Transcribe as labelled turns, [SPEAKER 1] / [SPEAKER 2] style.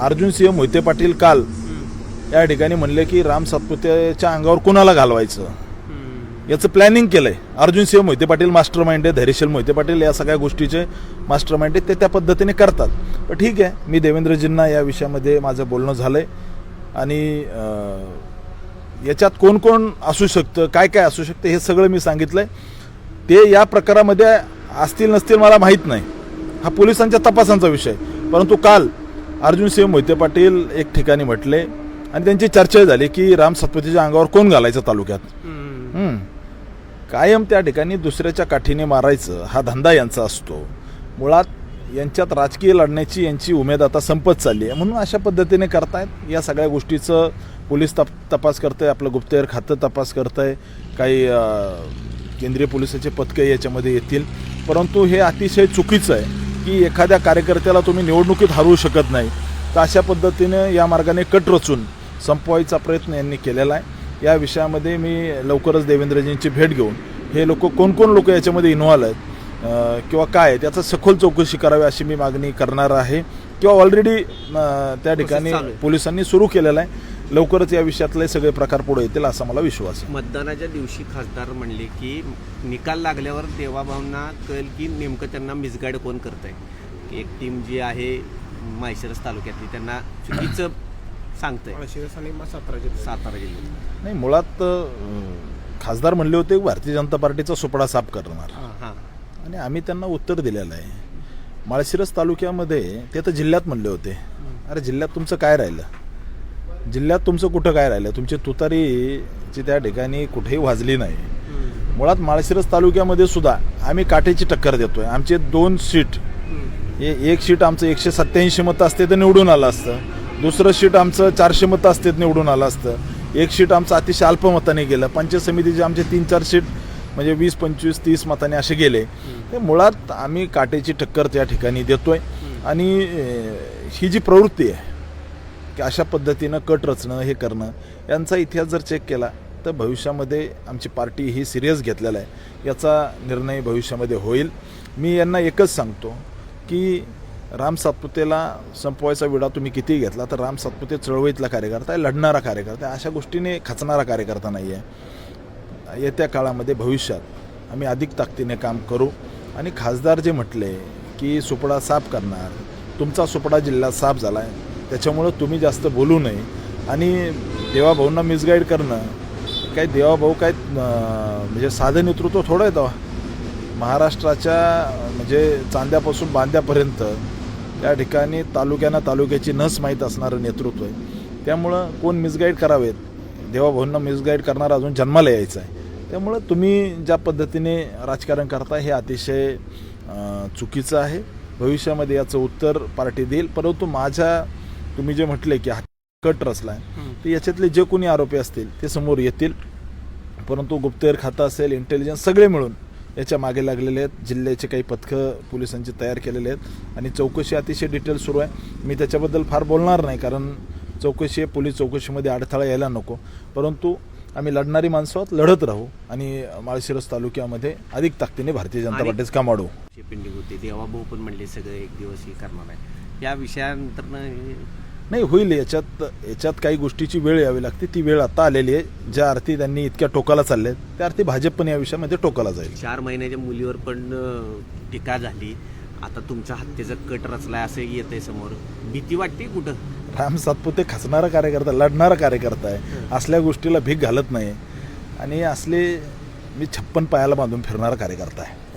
[SPEAKER 1] अर्जुन सिंह मोहिते पाटील काल या ठिकाणी म्हणले की राम सातपुतेच्या अंगावर कुणाला घालवायचं? याचं प्लॅनिंग केलंय. अर्जुन सिंह मोहिते पाटील मास्टर माइंड आहे धैर्यशील मोहिते पाटील या सगळ्या गोष्टीचे मास्टर माइंड आहेत ते त्या पद्धतीने करतात. पण ठीक आहे मी देवेंद्रजींना या विषयामध्ये माझं बोलणं झालंय. आणि याच्यात कोण कोण असू शकतं काय काय असू शकतं हे सगळं मी सांगितलंय. ते या प्रकारामध्ये असतील नसतील मला माहीत नाही. हा पोलिसांच्या तपासांचा विषय परंतु काल अर्जुन सिंह मोहिते पाटील एक ठिकाणी म्हटले आणि त्यांची चर्चा झाली की राम सातपुतेच्या अंगावर कोण घालायचं तालुक्यात? हम्म. कायम त्या ठिकाणी दुसऱ्याच्या काठीने मारायचं हा धंदा यांचा असतो. मुळात यांच्यात राजकीय लढण्याची यांची उमेद आता संपत चालली आहे. म्हणून अशा पद्धतीने करतायत. या सगळ्या गोष्टीचं पोलीस तप तपास करतंय आपलं गुप्तहेर खातं तपास करतंय. काही अं, केंद्रीय पोलिसाचे पथकं याच्यामध्ये येतील. परंतु हे अतिशय चुकीचं आहे. की एखाद्या कार्यकर्त्याला तुम्ही निवडणुकीत हरवू शकत नाही. तर अशा पद्धतीने या मार्गाने कट रचून संपवायचा प्रयत्न यांनी केलेला आहे. या विषयामध्ये मी लवकरच देवेंद्रजींची भेट घेऊन हे लोक कोण कोण लोक याच्यामध्ये इन्व्हॉल्व आहेत किंवा काय आहे, त्याचा सखोल चौकशी करावी अशी मी मागणी करणार आहे. किंवा ऑलरेडी त्या ठिकाणी. पोलिसांनी सुरू केलेलं आहे. लवकरच या विषयातले सगळे प्रकार पुढे येतील असा मला विश्वास आहे.
[SPEAKER 2] मतदानाच्या दिवशी खासदार म्हणले की निकाल लागल्यावर देवाभावना कळेल की नेमकं त्यांना मिसगाईड कोण करत आहे एक टीम जी आहे माळशिरस तालुक्यातली त्यांना चुकीचं सांगतंय.
[SPEAKER 3] माळशिरस आणि सातारा जिल्ह्यात.
[SPEAKER 2] सातारा जिल्ह्यात.
[SPEAKER 1] नाही मुळात खासदार म्हणले होते भारतीय जनता पार्टीचा सुपडा साफ करणार.
[SPEAKER 2] हां
[SPEAKER 1] आणि आम्ही त्यांना उत्तर दिलेलं आहे. माळशिरस तालुक्यामध्ये ते तर जिल्ह्यात म्हणले होते. अरे जिल्ह्यात तुमचं काय राहिलं? जिल्ह्यात तुमचं कुठं काय राहिलं? तुमची तुतारीची त्या ठिकाणी कुठेही वाजली नाही. मुळात माळशिरस तालुक्यामध्ये सुद्धा आम्ही काठेची टक्कर देतोय. आमचे दोन सीट हे एक सीट आमचं एकशे सत्याऐंशी मतं असते तर निवडून आलं असतं. दुसरं सीट आमचं चारशे मतं असते तर निवडून आलं असतं. एक सीट आमचं अतिशय अल्पमताने गेलं. पंचायत समितीचे आमचे तीन चार सीट म्हणजे वीस पंचवीस तीस मताने असे गेले. ते मुळात आम्ही काटेची टक्कर त्या ठिकाणी देतोय. आणि ही जी प्रवृत्ती आहे की अशा पद्धतीनं कट रचणं हे करणं यांचा इतिहास जर चेक केला तर भविष्यामध्ये आमची पार्टी ही सिरियस घेतलेला आहे. याचा निर्णय भविष्यामध्ये होईल. मी यांना एकच सांगतो की राम सातपुतेला संपवायचा विडा तुम्ही कितीही घेतला तर राम सातपुते चळवळीतला कार्यकर्ता आहे लढणारा कार्यकर्ता आहे. अशा गोष्टीने खचणारा कार्यकर्ता नाही आहे. येत्या काळामध्ये भविष्यात आम्ही अधिक ताकदीने काम करू. आणि खासदार जे म्हटले की सुपडा साफ करणार तुमचा सुपडा जिल्हा साफ झाला आहे त्याच्यामुळं तुम्ही जास्त बोलू नये. आणि देवाभाऊंना मिसगाईड करणं काय देवाभाऊ काय म्हणजे साधं नेतृत्व थोडं आहे तेव्हा. महाराष्ट्राच्या म्हणजे चांद्यापासून बांद्यापर्यंत त्या ठिकाणी तालुक्यांना तालुक्याची नस माहीत असणारं नेतृत्व आहे. त्यामुळं कोण मिसगाईड करावेत? देवाभाऊंना मिसगाईड करणारा अजून जन्माला यायचं आहे. त्यामुळं तुम्ही ज्या पद्धतीने राजकारण करता हे अतिशय चुकीचं आहे. भविष्यामध्ये याचं उत्तर पार्टी देईल. परंतु माझ्या तुम्ही जे म्हटले की हा कट रचला आहे तर याच्यातले जे कोणी आरोपी असतील ते समोर येतील. परंतु गुप्तहेर खातं असेल इंटेलिजन्स सगळे मिळून याच्या मागे लागलेले आहेत. जिल्ह्याचे काही पथकं पोलिसांची तयार केलेले आहेत. आणि चौकशी अतिशय डिटेल सुरू आहे. मी त्याच्याबद्दल फार बोलणार नाही कारण चौकशी आहे. पोलीस चौकशीमध्ये अडथळा यायला नको. परंतु आम्ही लढणारी माणसं आहोत लढत राहू. आणि माळशिरस तालुक्यामध्ये अधिक ताकदीने भारतीय जनता पार्टीचं काम वाढवू.
[SPEAKER 2] पेंडिंग होते देवाभाऊ पण म्हणले सगळं एक दिवस हे करणार आहे. या विषयानंतर
[SPEAKER 1] नाही होईल. याच्यात याच्यात काही गोष्टीची वेळ यावी लागते. ती वेळ आता आलेली आहे. ज्या अर्थी त्यांनी इतक्या टोकाला चालले त्या अर्थी भाजप पण या विषयामध्ये टोकाला जाईल.
[SPEAKER 2] चार महिन्याच्या मुलीवर पण टीका झाली. आता तुमच्या हत्येचा कट रचलाय असं येतंय समोर. भीती वाटते कुठं?
[SPEAKER 1] राम सातपुते खचणारा कार्यकर्ता लढणारा कार्यकर्ता आहे. असल्या गोष्टीला भीक घालत नाही. आणि असले मी छप्पन पायाला बांधून फिरणारा कार्यकर्ता आहे.